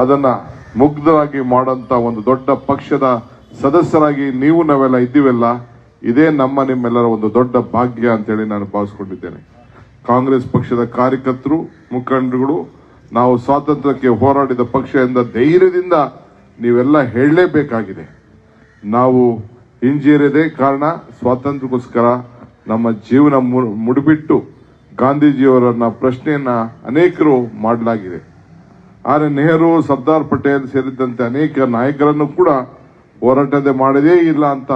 ಅದನ್ನ ಮುಗ್ಧರಾಗಿ ಮಾಡಂತ ಒಂದು ದೊಡ್ಡ ಪಕ್ಷದ ಸದಸ್ಯರಾಗಿ ನೀವು ನಾವೆಲ್ಲ ಇದ್ದೀವಲ್ಲ, ಇದೇ ನಮ್ಮ ನಿಮ್ಮೆಲ್ಲರ ಒಂದು ದೊಡ್ಡ ಭಾಗ್ಯ ಅಂತೇಳಿ ನಾನು ಭಾವಿಸ್ಕೊಂಡಿದ್ದೇನೆ. ಕಾಂಗ್ರೆಸ್ ಪಕ್ಷದ ಕಾರ್ಯಕರ್ತರು, ಮುಖಂಡರುಗಳು, ನಾವು ಸ್ವಾತಂತ್ರ್ಯಕ್ಕೆ ಹೋರಾಡಿದ ಪಕ್ಷ ಎಂದ ಧೈರ್ಯದಿಂದ ನೀವೆಲ್ಲ ಹೇಳಲೇಬೇಕಾಗಿದೆ. ನಾವು ಹಿಂಜೇರಿದೆ ಕಾರಣ ಸ್ವಾತಂತ್ರ್ಯಕ್ಕೋಸ್ಕರ ನಮ್ಮ ಜೀವನ ಮುಡಿಬಿಟ್ಟು ಗಾಂಧೀಜಿಯವರನ್ನ ಪ್ರಶ್ನೆಯನ್ನ ಅನೇಕರು ಮಾಡಲಾಗಿದೆ. ಆದರೆ ನೆಹರು, ಸರ್ದಾರ್ ಪಟೇಲ್ ಸೇರಿದಂತೆ ಅನೇಕ ನಾಯಕರನ್ನು ಕೂಡ ಹೋರಾಟದೇ ಮಾಡದೇ ಇಲ್ಲ ಅಂತ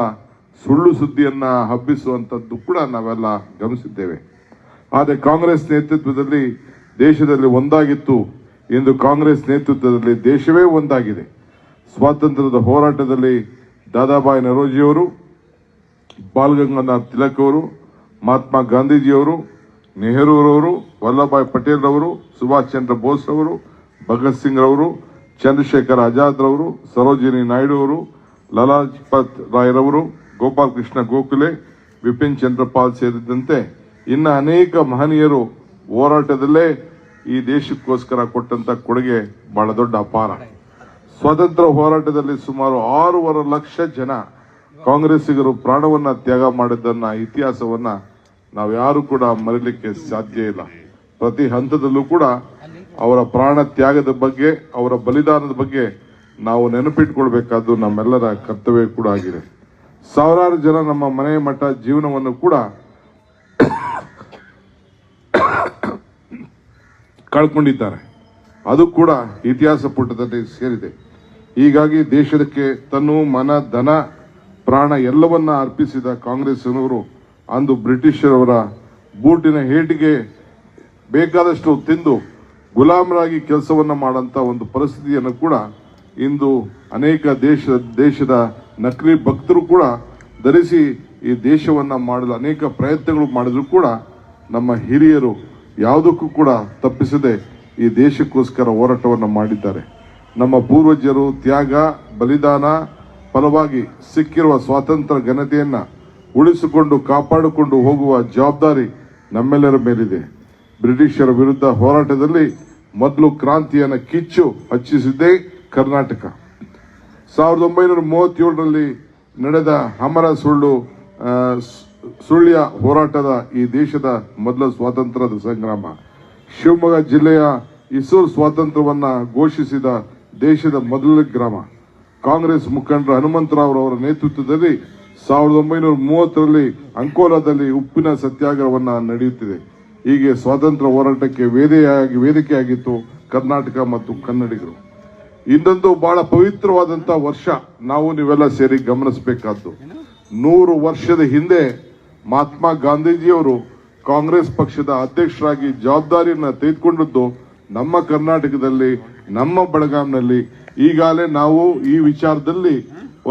ಸುಳ್ಳು ಸುದ್ದಿಯನ್ನು ಹಬ್ಬಿಸುವಂತದ್ದು ಕೂಡ ನಾವೆಲ್ಲ ಗಮನಿಸಿದ್ದೇವೆ. ಆದರೆ ಕಾಂಗ್ರೆಸ್ ನೇತೃತ್ವದಲ್ಲಿ ದೇಶದಲ್ಲಿ ಒಂದಾಗಿತ್ತು. ಇಂದು ಕಾಂಗ್ರೆಸ್ ನೇತೃತ್ವದಲ್ಲಿ ದೇಶವೇ ಒಂದಾಗಿದೆ. ಸ್ವಾತಂತ್ರ್ಯದ ಹೋರಾಟದಲ್ಲಿ ದಾದಾಬಾಯಿ ನರೋಜಿಯವರು ಬಾಲ್ಗಂಗಾನಾಥ್ ತಿಲಕ್ ಅವರು, ಮಹಾತ್ಮ ಗಾಂಧೀಜಿಯವರು, ನೆಹರೂರವರು ವಲ್ಲಭಾಯ್ ಪಟೇಲ್ ಅವರು ಸುಭಾಷ್ ಚಂದ್ರ ಬೋಸ್ ರವರು ಭಗತ್ ಸಿಂಗ್ ರವರು, ಚಂದ್ರಶೇಖರ್ ಆಜಾದ್ ರವರು, ಸರೋಜಿನಿ ನಾಯ್ಡು ಅವರು ಲಲಾಜ್ಪತ್ ಲಜಪತ್ ರಾಯ್ ರವರು, ಗೋಪಾಲ್ ಕೃಷ್ಣ ಗೋಖಲೆ ಬಿಪಿನ್ ಚಂದ್ರಪಾಲ್ ಸೇರಿದಂತೆ ಇನ್ನು ಅನೇಕ ಮಹನೀಯರು ಹೋರಾಟದಲ್ಲೇ ಈ ದೇಶಕ್ಕೋಸ್ಕರ ಕೊಟ್ಟಂತ ಕೊಡುಗೆ ಬಹಳ ದೊಡ್ಡ ಅಪಾರ. ಸ್ವಾತಂತ್ರ್ಯ ಹೋರಾಟದಲ್ಲಿ ಸುಮಾರು ಆರೂವರೆ ಲಕ್ಷ ಜನ ಕಾಂಗ್ರೆಸ್ಸಿಗರು ಪ್ರಾಣವನ್ನ ತ್ಯಾಗ ಮಾಡಿದ್ದನ್ನ ಇತಿಹಾಸವನ್ನ ನಾವು ಯಾರು ಕೂಡ ಮರೀಲಿಕ್ಕೆ ಸಾಧ್ಯ ಇಲ್ಲ. ಪ್ರತಿ ಹಂತದಲ್ಲೂ ಕೂಡ ಅವರ ಪ್ರಾಣ ತ್ಯಾಗದ ಬಗ್ಗೆ, ಅವರ ಬಲಿದಾನದ ಬಗ್ಗೆ ನಾವು ನೆನಪಿಟ್ಕೊಳ್ಬೇಕಾದ್ದು ನಮ್ಮೆಲ್ಲರ ಕರ್ತವ್ಯ ಕೂಡ ಆಗಿದೆ. ಸಾವಿರಾರು ಜನ ನಮ್ಮ ಮನೆ ಮಠ ಜೀವನವನ್ನು ಕೂಡ ಕಳ್ಕೊಂಡಿದ್ದಾರೆ. ಅದು ಕೂಡ ಇತಿಹಾಸ ಪುಟದಲ್ಲಿ ಸೇರಿದೆ. ಹೀಗಾಗಿ ದೇಶಕ್ಕೆ ತನ್ನು ಮನ, ಧನ, ಪ್ರಾಣ ಎಲ್ಲವನ್ನ ಅರ್ಪಿಸಿದ ಕಾಂಗ್ರೆಸ್ನವರು ಅಂದು ಬ್ರಿಟಿಷರವರ ಬೂಟಿನ ಹೇಟಿಗೆ ಬೇಕಾದಷ್ಟು ತಿಂದು ಗುಲಾಮರಾಗಿ ಕೆಲಸವನ್ನು ಮಾಡಂತ ಒಂದು ಪರಿಸ್ಥಿತಿಯನ್ನು ಕೂಡ ಇಂದು ಅನೇಕ ದೇಶ, ದೇಶದ ನಕಲಿ ಭಕ್ತರು ಕೂಡ ಧರಿಸಿ ಈ ದೇಶವನ್ನು ಮಾಡಲು ಅನೇಕ ಪ್ರಯತ್ನಗಳು ಮಾಡಿದ್ರು ಕೂಡ ನಮ್ಮ ಹಿರಿಯರು ಯಾವುದಕ್ಕೂ ಕೂಡ ತಪ್ಪಿಸದೆ ಈ ದೇಶಕ್ಕೋಸ್ಕರ ಹೋರಾಟವನ್ನು ಮಾಡಿದ್ದಾರೆ. ನಮ್ಮ ಪೂರ್ವಜರು ತ್ಯಾಗ, ಬಲಿದಾನ ಫಲವಾಗಿ ಸಿಕ್ಕಿರುವ ಸ್ವಾತಂತ್ರ್ಯ ಘನತೆಯನ್ನು ಉಳಿಸಿಕೊಂಡು ಕಾಪಾಡಿಕೊಂಡು ಹೋಗುವ ಜವಾಬ್ದಾರಿ ನಮ್ಮೆಲ್ಲರ ಮೇಲಿದೆ. ಬ್ರಿಟಿಷರ ವಿರುದ್ಧ ಹೋರಾಟದಲ್ಲಿ ಮೊದಲು ಕ್ರಾಂತಿಯನ್ನು ಕಿಚ್ಚು ಹಚ್ಚಿಸಿದ್ದೇ ಕರ್ನಾಟಕ. ಸಾವಿರದ ಒಂಬೈನೂರ ಮೂವತ್ತೇಳರಲ್ಲಿ ನಡೆದ ಅಮರ ಸುಳ್ಳು ಸುಳ್ಳಿಯ ಹೋರಾಟದ ಈ ದೇಶದ ಮೊದಲ ಸ್ವಾತಂತ್ರ್ಯದ ಸಂಗ್ರಾಮ. ಶಿವಮೊಗ್ಗ ಜಿಲ್ಲೆಯ ಇಸೂರು ಸ್ವಾತಂತ್ರ್ಯವನ್ನು ಘೋಷಿಸಿದ ದೇಶದ ಮೊದಲ ಗ್ರಾಮ. ಕಾಂಗ್ರೆಸ್ ಮುಖಂಡರ ಹನುಮಂತರಾವ್ ಅವರ ನೇತೃತ್ವದಲ್ಲಿ ಸಾವಿರದ ಒಂಬೈನೂರ ಮೂವತ್ತರಲ್ಲಿ ಅಂಕೋಲಾದಲ್ಲಿ ಉಪ್ಪಿನ ಸತ್ಯಾಗ್ರಹವನ್ನು ನಡೆಯುತ್ತಿದೆ. ಹೀಗೆ ಸ್ವಾತಂತ್ರ್ಯ ಹೋರಾಟಕ್ಕೆ ವೇದಿಕೆಯಾಗಿ ವೇದಿಕೆಯಾಗಿತ್ತು ಕರ್ನಾಟಕ ಮತ್ತು ಕನ್ನಡಿಗರು. ಇನ್ನೊಂದು ಬಹಳ ಪವಿತ್ರವಾದಂತ ವರ್ಷ ನಾವು ನೀವೆಲ್ಲ ಸೇರಿ ಗಮನಿಸಬೇಕಾದ್ದು. ನೂರು ವರ್ಷದ ಹಿಂದೆ ಮಹಾತ್ಮ ಗಾಂಧೀಜಿಯವರು ಕಾಂಗ್ರೆಸ್ ಪಕ್ಷದ ಅಧ್ಯಕ್ಷರಾಗಿ ಜವಾಬ್ದಾರಿಯನ್ನು ತೆಗೆದುಕೊಂಡಿದ್ದು ನಮ್ಮ ಕರ್ನಾಟಕದಲ್ಲಿ, ನಮ್ಮ ಬೆಳಗಾಂನಲ್ಲಿ ಈಗಾಗಲೇ ನಾವು ಈ ವಿಚಾರದಲ್ಲಿ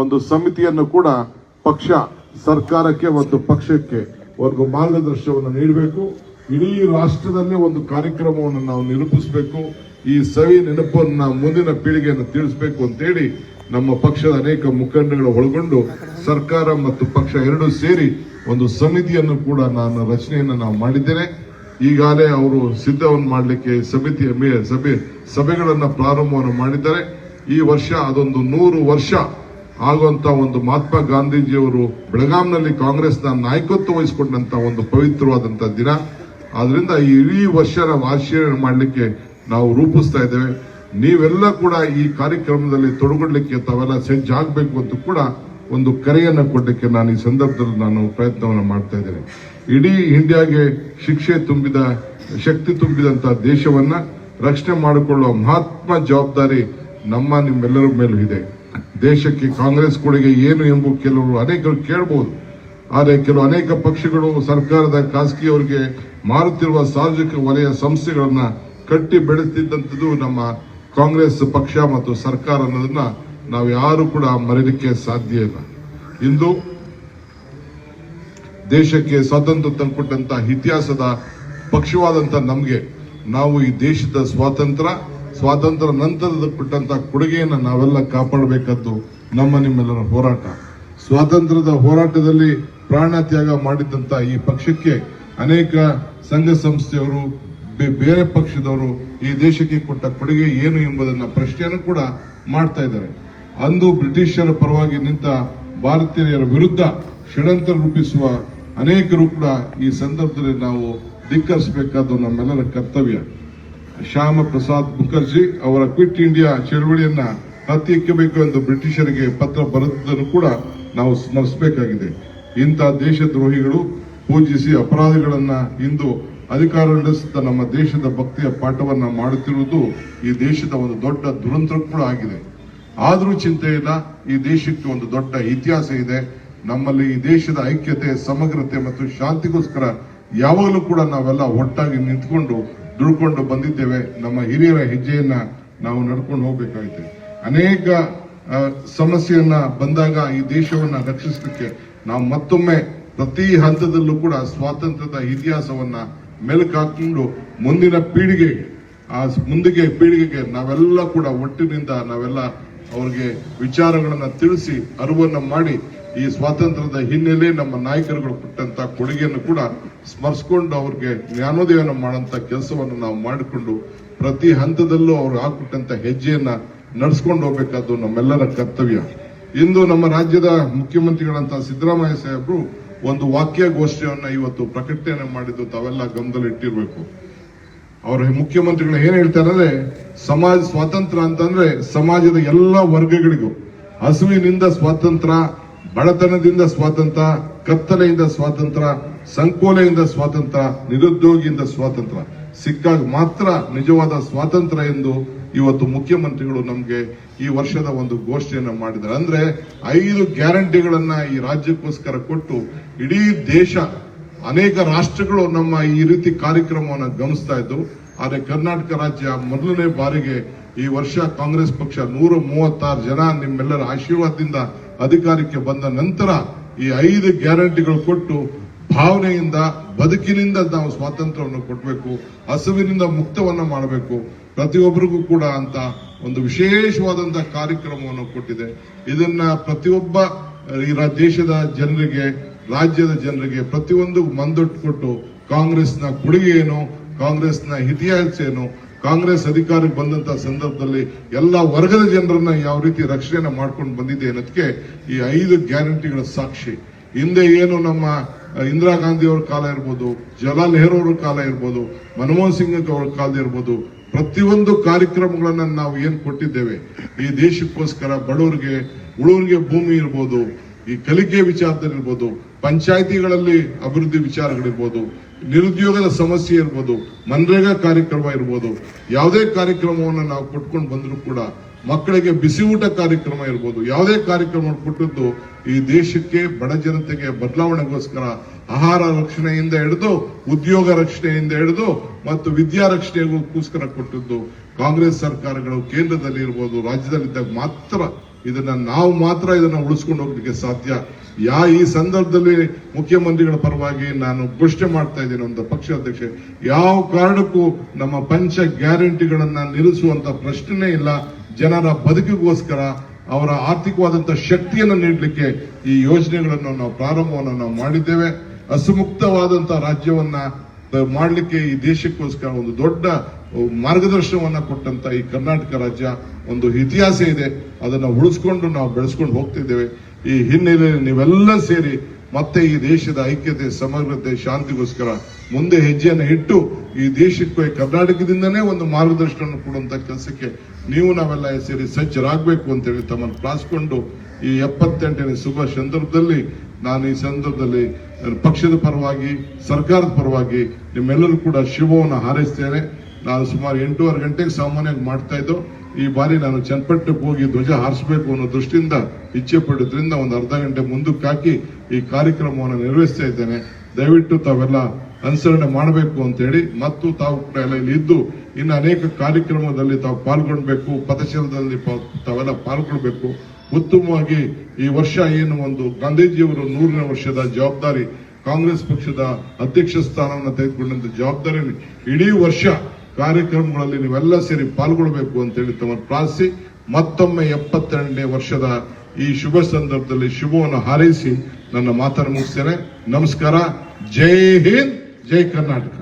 ಒಂದು ಸಮಿತಿಯನ್ನು ಕೂಡ ಪಕ್ಷ ಸರ್ಕಾರಕ್ಕೆ ಮತ್ತು ಪಕ್ಷಕ್ಕೆ ಒಂದು ಮಾರ್ಗದರ್ಶನವನ್ನು ನೀಡಬೇಕು. ಇಡೀ ರಾಷ್ಟ್ರದಲ್ಲೇ ಒಂದು ಕಾರ್ಯಕ್ರಮವನ್ನು ನಾವು ನಿರೂಪಿಸಬೇಕು, ಈ ಸವಿ ನೆನಪನ್ನ ಮುಂದಿನ ಪೀಳಿಗೆಯನ್ನು ತಿಳಿಸಬೇಕು ಅಂತೇಳಿ ನಮ್ಮ ಪಕ್ಷದ ಅನೇಕ ಮುಖಂಡಗಳು ಒಳಗೊಂಡು ಸರ್ಕಾರ ಮತ್ತು ಪಕ್ಷ ಎರಡೂ ಸೇರಿ ಒಂದು ಸಮಿತಿಯನ್ನು ಕೂಡ ನಾನು ರಚನೆಯನ್ನು ನಾವು ಮಾಡಿದ್ದೇನೆ. ಈಗಾಗಲೇ ಅವರು ಸಿದ್ಧವನ್ನು ಮಾಡಲಿಕ್ಕೆ ಸಮಿತಿಯ ಮೇ- ಸಭೆ, ಸಭೆಗಳನ್ನು ಪ್ರಾರಂಭವನ್ನು ಮಾಡಿದ್ದಾರೆ. ಈ ವರ್ಷ ಅದೊಂದು ನೂರು ವರ್ಷ ಆಗುವಂತ ಒಂದು ಮಹಾತ್ಮ ಗಾಂಧೀಜಿಯವರು ಬೆಳಗಾಂನಲ್ಲಿ ಕಾಂಗ್ರೆಸ್ನ ನಾಯಕತ್ವ ವಹಿಸಿಕೊಂಡಂತ ಒಂದು ಪವಿತ್ರವಾದಂತಹ ದಿನ. ಆದ್ರಿಂದ ಇಡೀ ವರ್ಷ ನಾವು ಮಾಡಲಿಕ್ಕೆ ನಾವು ರೂಪಿಸ್ತಾ ಇದ್ದೇವೆ. ನೀವೆಲ್ಲ ಕೂಡ ಈ ಕಾರ್ಯಕ್ರಮದಲ್ಲಿ ತೊಡಗಡಲಿಕ್ಕೆ ತಾವೆಲ್ಲ ಸಜ್ಜಾಗಬೇಕು ಅಂತ ಕೂಡ ಒಂದು ಕರೆಯನ್ನು ಕೊಡಲಿಕ್ಕೆ ನಾನು ಈ ಸಂದರ್ಭದಲ್ಲಿ ನಾನು ಪ್ರಯತ್ನವನ್ನು ಮಾಡ್ತಾ ಇದ್ದೇನೆ. ಇಡೀ ಇಂಡಿಯಾಗೆ ಶಿಕ್ಷೆ ತುಂಬಿದ, ಶಕ್ತಿ ತುಂಬಿದಂತ ದೇಶವನ್ನ ರಕ್ಷಣೆ ಮಾಡಿಕೊಳ್ಳುವ ಮಹಾತ್ಮ ಜವಾಬ್ದಾರಿ ನಮ್ಮ ನಿಮ್ಮೆಲ್ಲರ ಮೇಲೂ ಇದೆ. ದೇಶಕ್ಕೆ ಕಾಂಗ್ರೆಸ್ ಕೊಡುಗೆ ಏನು ಎಂಬ ಕೆಲವರು ಅನೇಕರು ಕೇಳಬಹುದು ಆದರೆ ಕೆಲವು ಅನೇಕ ಪಕ್ಷಗಳು ಸರ್ಕಾರದ ಖಾಸಗಿಯವರಿಗೆ ಮಾರುತ್ತಿರುವ ಸಾರ್ವಜನಿಕ ವಲಯ ಸಂಸ್ಥೆಗಳನ್ನ ಕಟ್ಟಿ ಬೆಳೆಸ್ತಿದ್ದಂಥದ್ದು ನಮ್ಮ ಕಾಂಗ್ರೆಸ್ ಪಕ್ಷ ಮತ್ತು ಸರ್ಕಾರ ಅನ್ನೋದನ್ನ ನಾವು ಯಾರು ಕೂಡ ಮರೆಯಲಿಕ್ಕೆ ಸಾಧ್ಯ ಇಲ್ಲ. ಇಂದು ದೇಶಕ್ಕೆ ಸ್ವಾತಂತ್ರ್ಯ ತಂದುಕೊಟ್ಟಂತ ಇತಿಹಾಸದ ಪಕ್ಷವಾದಂತ ನಮಗೆ ನಾವು ಈ ದೇಶದ ಸ್ವಾತಂತ್ರ್ಯ ಸ್ವಾತಂತ್ರ್ಯ ನಂತರದ ಕೊಟ್ಟಂತ ಕೊಡುಗೆಯನ್ನು ನಾವೆಲ್ಲ ಕಾಪಾಡಬೇಕದ್ದು ನಮ್ಮ ನಿಮ್ಮೆಲ್ಲರ ಹೋರಾಟ. ಸ್ವಾತಂತ್ರ್ಯದ ಹೋರಾಟದಲ್ಲಿ ಪ್ರಾಣ ತ್ಯಾಗ ಮಾಡಿದಂತ ಈ ಪಕ್ಷಕ್ಕೆ ಅನೇಕ ಸಂಘ ಸಂಸ್ಥೆಯವರು ಬೇರೆ ಪಕ್ಷದವರು ಈ ದೇಶಕ್ಕೆ ಕೊಟ್ಟ ಕೊಡುಗೆ ಏನು ಎಂಬುದನ್ನ ಪ್ರಶ್ನೆಯನ್ನು ಕೂಡ ಮಾಡ್ತಾ ಇದ್ದಾರೆ. ಅಂದು ಬ್ರಿಟಿಷರ ಪರವಾಗಿ ನಿಂತ ಭಾರತೀಯರ ವಿರುದ್ಧ ಷಡ್ಯಂತ್ರ ರೂಪಿಸುವ ಅನೇಕರು ಕೂಡ ಈ ಸಂದರ್ಭದಲ್ಲಿ ನಾವು ಧಿಕ್ಕರಿಸಬೇಕಾದ್ದು ನಮ್ಮೆಲ್ಲರ ಕರ್ತವ್ಯ. ಶ್ಯಾಮ ಪ್ರಸಾದ್ ಮುಖರ್ಜಿ ಅವರ ಕ್ವಿಟ್ ಇಂಡಿಯಾ ಚಳವಳಿಯನ್ನ ಹತ್ತಿಕ್ಕಬೇಕು ಎಂದು ಬ್ರಿಟಿಷರಿಗೆ ಪತ್ರ ಬರೆದನ್ನು ಕೂಡ ನಾವು ಸ್ಮರಿಸಬೇಕಾಗಿದೆ. ಇಂಥ ದೇಶದ್ರೋಹಿಗಳು ಪೂಜಿಸಿ ಅಪರಾಧಗಳನ್ನ ಇಂದು ಅಧಿಕಾರ ನಡೆಸುತ್ತಾ ನಮ್ಮ ದೇಶದ ಭಕ್ತಿಯ ಪಾಠವನ್ನ ಮಾಡುತ್ತಿರುವುದು ಈ ದೇಶದ ಒಂದು ದೊಡ್ಡ ದುರಂತ ಕೂಡ ಆಗಿದೆ. ಆದರೂ ಚಿಂತೆ ಇಲ್ಲ, ಈ ದೇಶಕ್ಕೆ ಒಂದು ದೊಡ್ಡ ಇತಿಹಾಸ ಇದೆ. ನಮ್ಮಲ್ಲಿ ಈ ದೇಶದ ಐಕ್ಯತೆ, ಸಮಗ್ರತೆ ಮತ್ತು ಶಾಂತಿಗೋಸ್ಕರ ಯಾವಾಗಲೂ ಕೂಡ ನಾವೆಲ್ಲ ಒಟ್ಟಾಗಿ ನಿಂತ್ಕೊಂಡು ದುಡ್ಕೊಂಡು ಬಂದಿದ್ದೇವೆ. ನಮ್ಮ ಹಿರಿಯರ ಹೆಜ್ಜೆಯನ್ನ ನಾವು ನಡ್ಕೊಂಡು ಹೋಗ್ಬೇಕಾಗಿದೆ ಅನೇಕ ಸಮಸ್ಯೆಯನ್ನ ಬಂದಾಗ ಈ ದೇಶವನ್ನ ರಕ್ಷಿಸಲಿಕ್ಕೆ ನಾವು ಮತ್ತೊಮ್ಮೆ ಪ್ರತಿ ಹಂತದಲ್ಲೂ ಕೂಡ ಸ್ವಾತಂತ್ರ್ಯದ ಇತಿಹಾಸವನ್ನ ಮೆಲುಕಾಕೊಂಡು ಮುಂದಿನ ಪೀಳಿಗೆಗೆ, ಆ ಮುಂದಿಗೆ ಪೀಳಿಗೆಗೆ ನಾವೆಲ್ಲ ಕೂಡ ಒಟ್ಟಿನಿಂದ ನಾವೆಲ್ಲ ಅವ್ರಿಗೆ ವಿಚಾರಗಳನ್ನ ತಿಳಿಸಿ, ಅರಿವನ್ನ ಮಾಡಿ ಈ ಸ್ವಾತಂತ್ರ್ಯದ ಹಿನ್ನೆಲೆ ನಮ್ಮ ನಾಯಕರುಗಳು ಕೊಟ್ಟಂತ ಕೊಡುಗೆಯನ್ನು ಕೂಡ ಸ್ಮರಿಸಿಕೊಂಡು ಅವ್ರಿಗೆ ಜ್ಞಾನೋದಯನ ಮಾಡಂತ ಕೆಲಸವನ್ನು ನಾವು ಮಾಡಿಕೊಂಡು ಪ್ರತಿ ಹಂತದಲ್ಲೂ ಅವ್ರು ಹಾಕೊಟ್ಟಂತ ಹೆಜ್ಜೆಯನ್ನ ನಡೆಸ್ಕೊಂಡು ಹೋಗ್ಬೇಕಾದ್ದು ನಮ್ಮೆಲ್ಲರ ಕರ್ತವ್ಯ. ಇಂದು ನಮ್ಮ ರಾಜ್ಯದ ಮುಖ್ಯಮಂತ್ರಿಗಳಂತ ಸಿದ್ದರಾಮಯ್ಯ ಸಾಹೇಬರು ಒಂದು ವಾಕ್ಯ ಗೋಷ್ಠಿಯನ್ನ ಇವತ್ತು ಪ್ರಕಟಣೆ ಮಾಡಿದ್ದು ತಾವೆಲ್ಲ ಗಮನದಲ್ಲಿಟ್ಟಿರ್ಬೇಕು. ಅವರ ಮುಖ್ಯಮಂತ್ರಿಗಳು ಏನ್ ಹೇಳ್ತಾರೆ ಅಂದ್ರೆ, ಸಮಾಜ ಸ್ವಾತಂತ್ರ್ಯ ಅಂತಂದ್ರೆ ಸಮಾಜದ ಎಲ್ಲ ವರ್ಗಗಳಿಗೂ, ಹಸುವಿನಿಂದ ಸ್ವಾತಂತ್ರ್ಯ ಬಡತನದಿಂದ ಸ್ವಾತಂತ್ರ್ಯ ಕತ್ತಲೆಯಿಂದ ಸ್ವಾತಂತ್ರ್ಯ ಸಂಕೋಲೆಯಿಂದ ಸ್ವಾತಂತ್ರ್ಯ ನಿರುದ್ಯೋಗಿಯಿಂದ ಸ್ವಾತಂತ್ರ್ಯ ಸಿಕ್ಕಾಗ ಮಾತ್ರ ನಿಜವಾದ ಸ್ವಾತಂತ್ರ್ಯ ಎಂದು ಇವತ್ತು ಮುಖ್ಯಮಂತ್ರಿಗಳು ನಮಗೆ ಈ ವರ್ಷದ ಒಂದು ಘೋಷಣೆಯನ್ನು ಮಾಡಿದ್ದಾರೆ. ಅಂದ್ರೆ ಐದು ಗ್ಯಾರಂಟಿಗಳನ್ನ ಈ ರಾಜ್ಯಕ್ಕೋಸ್ಕರ ಕೊಟ್ಟು ಇಡೀ ದೇಶ ಅನೇಕ ರಾಷ್ಟ್ರಗಳು ನಮ್ಮ ಈ ರೀತಿ ಕಾರ್ಯಕ್ರಮವನ್ನು ಗಮನಿಸ್ತಾ ಇದ್ದವು ಆದರೆ ಕರ್ನಾಟಕ ರಾಜ್ಯ ಮೊದಲನೇ ಬಾರಿಗೆ ಈ ವರ್ಷ ಕಾಂಗ್ರೆಸ್ ಪಕ್ಷ ನೂರ ಮೂವತ್ತಾರು ಜನ ನಿಮ್ಮೆಲ್ಲರ ಆಶೀರ್ವಾದದಿಂದ ಅಧಿಕಾರಕ್ಕೆ ಬಂದ ನಂತರ ಈ ಐದು ಗ್ಯಾರಂಟಿಗಳು ಕೊಟ್ಟು ಭಾವನೆಯಿಂದ, ಬದುಕಿನಿಂದ ನಾವು ಸ್ವಾತಂತ್ರ್ಯವನ್ನು ಕೊಡಬೇಕು, ಹಸುವಿನಿಂದ ಮುಕ್ತವನ್ನ ಮಾಡಬೇಕು. ಪ್ರತಿಯೊಬ್ಬರಿಗೂ ಕೂಡ ಅಂತ ಒಂದು ವಿಶೇಷವಾದಂತಹ ಕಾರ್ಯಕ್ರಮವನ್ನು ಕೊಟ್ಟಿದೆ. ಇದನ್ನ ಪ್ರತಿಯೊಬ್ಬ, ಈ ದೇಶದ ಜನರಿಗೆ, ರಾಜ್ಯದ ಜನರಿಗೆ ಪ್ರತಿಯೊಂದು ಮಂದೊಟ್ಟು ಕೊಟ್ಟು, ಕಾಂಗ್ರೆಸ್ನ ಕೊಡುಗೆ ಏನು, ಕಾಂಗ್ರೆಸ್ನ ಇತಿಹಾಸ ಏನು, ಕಾಂಗ್ರೆಸ್ ಅಧಿಕಾರಕ್ಕೆ ಬಂದಂತಹ ಸಂದರ್ಭದಲ್ಲಿ ಎಲ್ಲ ವರ್ಗದ ಜನರನ್ನ ಯಾವ ರೀತಿ ರಕ್ಷಣೆಯನ್ನು ಮಾಡ್ಕೊಂಡು ಬಂದಿದೆ ಅನ್ನೋದಕ್ಕೆ ಈ ಐದು ಗ್ಯಾರಂಟಿಗಳ ಸಾಕ್ಷಿ. ಹಿಂದೆ ಏನು ನಮ್ಮ ಇಂದಿರಾ ಗಾಂಧಿ ಅವರ ಕಾಲ ಇರ್ಬೋದು, ಜವಾಹರ್ಲಾಲ್ ನೆಹರು ಅವರ ಕಾಲ ಇರ್ಬೋದು, ಮನಮೋಹನ್ ಸಿಂಗ್ ಅವರ ಕಾಲ ಇರ್ಬೋದು, ಪ್ರತಿಯೊಂದು ಕಾರ್ಯಕ್ರಮಗಳನ್ನ ನಾವು ಏನ್ ಕೊಟ್ಟಿದ್ದೇವೆ, ಈ ದೇಶಕ್ಕೋಸ್ಕರ ಬಡವರಿಗೆ, ಉಳುವರಿಗೆ ಭೂಮಿ ಇರ್ಬೋದು, ಈ ಕಲಿಕೆ ವಿಚಾರದಲ್ಲಿರ್ಬೋದು ಪಂಚಾಯಿತಿಗಳಲ್ಲಿ ಅಭಿವೃದ್ಧಿ ವಿಚಾರಗಳಿರ್ಬೋದು, ನಿರುದ್ಯೋಗದ ಸಮಸ್ಯೆ ಇರ್ಬೋದು, ಮನ್ರೇಗಾ ಕಾರ್ಯಕ್ರಮ ಇರ್ಬೋದು, ಯಾವುದೇ ಕಾರ್ಯಕ್ರಮವನ್ನು ನಾವು ಕೊಟ್ಕೊಂಡು ಬಂದರೂ ಕೂಡ ಮಕ್ಕಳಿಗೆ ಬಿಸಿ ಊಟ ಕಾರ್ಯಕ್ರಮ ಇರ್ಬೋದು, ಯಾವುದೇ ಕಾರ್ಯಕ್ರಮ ಕೊಟ್ಟದ್ದು ಈ ದೇಶಕ್ಕೆ ಬಡ ಜನತೆಗೆ ಬದಲಾವಣೆಗೋಸ್ಕರ ಆಹಾರ ರಕ್ಷಣೆಯಿಂದ ಹಿಡಿದು, ಉದ್ಯೋಗ ರಕ್ಷಣೆಯಿಂದ ಹಿಡಿದು ಮತ್ತು ವಿದ್ಯಾ ರಕ್ಷಣೆಗೋಸ್ಕರ ಕೊಟ್ಟಿದ್ದು ಕಾಂಗ್ರೆಸ್ ಸರ್ಕಾರಗಳು ಕೇಂದ್ರದಲ್ಲಿ ಇರ್ಬೋದು, ರಾಜ್ಯದಲ್ಲಿದ್ದಾಗ ಮಾತ್ರ ಇದನ್ನ ನಾವು ಮಾತ್ರ ಇದನ್ನ ಉಳಿಸ್ಕೊಂಡು ಹೋಗ್ಲಿಕ್ಕೆ ಸಾಧ್ಯ. ಯಾ ಈ ಸಂದರ್ಭದಲ್ಲಿ ಮುಖ್ಯಮಂತ್ರಿಗಳ ಪರವಾಗಿ ನಾನು ಘೋಷಣೆ ಮಾಡ್ತಾ ಇದ್ದೀನಿ, ಒಂದು ಪಕ್ಷ ಅಧ್ಯಕ್ಷ. ಯಾವ ಕಾರಣಕ್ಕೂ ನಮ್ಮ ಪಂಚ ಗ್ಯಾರಂಟಿಗಳನ್ನ ನಿಲ್ಲಿಸುವಂತ ಪ್ರಶ್ನೆ ಇಲ್ಲ. ಜನರ ಬದುಕಿಗೋಸ್ಕರ ಅವರ ಆರ್ಥಿಕವಾದಂತಹ ಶಕ್ತಿಯನ್ನು ನೀಡಲಿಕ್ಕೆ ಈ ಯೋಜನೆಗಳನ್ನು ನಾವು ಪ್ರಾರಂಭವನ್ನು ನಾವು ಮಾಡಿದ್ದೇವೆ. ಹಸುಮುಕ್ತವಾದಂತಹ ರಾಜ್ಯವನ್ನ ಮಾಡಲಿಕ್ಕೆ ಈ ದೇಶಕ್ಕೋಸ್ಕರ ಒಂದು ದೊಡ್ಡ ಮಾರ್ಗದರ್ಶನವನ್ನ ಕೊಟ್ಟಂತ ಈ ಕರ್ನಾಟಕ ರಾಜ್ಯ ಒಂದು ಇತಿಹಾಸ ಇದೆ. ಅದನ್ನ ಉಳಿಸ್ಕೊಂಡು ನಾವು ಬೆಳೆಸ್ಕೊಂಡು ಹೋಗ್ತಿದ್ದೇವೆ. ಈ ಹಿನ್ನೆಲೆಯಲ್ಲಿ ನೀವೆಲ್ಲ ಸೇರಿ ಮತ್ತೆ ಈ ದೇಶದ ಐಕ್ಯತೆ, ಸಮಗ್ರತೆ, ಶಾಂತಿಗೋಸ್ಕರ ಮುಂದೆ ಹೆಜ್ಜೆಯನ್ನು ಇಟ್ಟು ಈ ದೇಶಕ್ಕೆ ಕರ್ನಾಟಕದಿಂದನೇ ಒಂದು ಮಾರ್ಗದರ್ಶನ ಕೊಡುವಂತ ಕೆಲಸಕ್ಕೆ ನೀವು ನಾವೆಲ್ಲ ಸೇರಿ ಸಜ್ಜರಾಗಬೇಕು ಅಂತೇಳಿ ತಮ್ಮನ್ನು ಪ್ರಾಸ್ಕೊಂಡು ಈ ಎಪ್ಪತ್ತೆಂಟನೇ ಶುಭ ಸಂದರ್ಭದಲ್ಲಿ ನಾನು ಈ ಸಂದರ್ಭದಲ್ಲಿ ಪಕ್ಷದ ಪರವಾಗಿ, ಸರ್ಕಾರದ ಪರವಾಗಿ ನಿಮ್ಮೆಲ್ಲರೂ ಕೂಡ ಶುಭವನ್ನು ಹಾರೈಸ್ತೇನೆ. ನಾನು ಸುಮಾರು ಎಂಟೂವರೆ ಗಂಟೆಗೆ ಸಾಮಾನ್ಯವಾಗಿ ಮಾಡ್ತಾ ಇದ್ದು ಈ ಬಾರಿ ನಾನು ಚನ್ನಪಟ್ಟಣಕ್ಕೆ ಹೋಗಿ ಧ್ವಜ ಹಾರಿಸಬೇಕು ಅನ್ನೋ ದೃಷ್ಟಿಯಿಂದ ಇಚ್ಛೆ ಪಡೋದ್ರಿಂದ ಒಂದು ಅರ್ಧ ಗಂಟೆ ಮುಂದಕ್ಕೆ ಈ ಕಾರ್ಯಕ್ರಮವನ್ನು ನಿರ್ವಹಿಸ್ತಾ ಇದ್ದೇನೆ. ದಯವಿಟ್ಟು ತಾವೆಲ್ಲ ಅನುಸರಣೆ ಮಾಡಬೇಕು ಅಂತೇಳಿ ಮತ್ತು ತಾವು ಕೂಡ ಎಲ್ಲ ಇಲ್ಲಿ ಇದ್ದು ಇನ್ನು ಅನೇಕ ಕಾರ್ಯಕ್ರಮದಲ್ಲಿ ತಾವು ಪಾಲ್ಗೊಳ್ಬೇಕು ಪಥಶೀಲದಲ್ಲಿ ತಾವೆಲ್ಲ ಪಾಲ್ಗೊಳ್ಬೇಕು. ಉತ್ತಮವಾಗಿ ಈ ವರ್ಷ ಏನು ಒಂದು ಗಾಂಧೀಜಿಯವರು ನೂರನೇ ವರ್ಷದ ಜವಾಬ್ದಾರಿ, ಕಾಂಗ್ರೆಸ್ ಪಕ್ಷದ ಅಧ್ಯಕ್ಷ ಸ್ಥಾನವನ್ನು ತೆಗೆದುಕೊಂಡಂತ ಜವಾಬ್ದಾರಿ ಇಡೀ ವರ್ಷ ಕಾರ್ಯಕ್ರಮಗಳಲ್ಲಿ ನೀವೆಲ್ಲ ಸೇರಿ ಪಾಲ್ಗೊಳ್ಬೇಕು ಅಂತೇಳಿ ತಮ್ಮನ್ನು ಪ್ರಾರ್ಥಿಸಿ, ಮತ್ತೊಮ್ಮೆ ಎಪ್ಪತ್ತೆರಡನೇ ವರ್ಷದ ಈ ಶುಭ ಸಂದರ್ಭದಲ್ಲಿ ಶುಭವನ್ನು ಹಾರೈಸಿ ನನ್ನ ಮಾತನ್ನು ಮುಗಿಸ್ತೇನೆ. ನಮಸ್ಕಾರ. ಜೈ ಹಿಂದ್, ಜೈ ಕರ್ನಾಟಕ.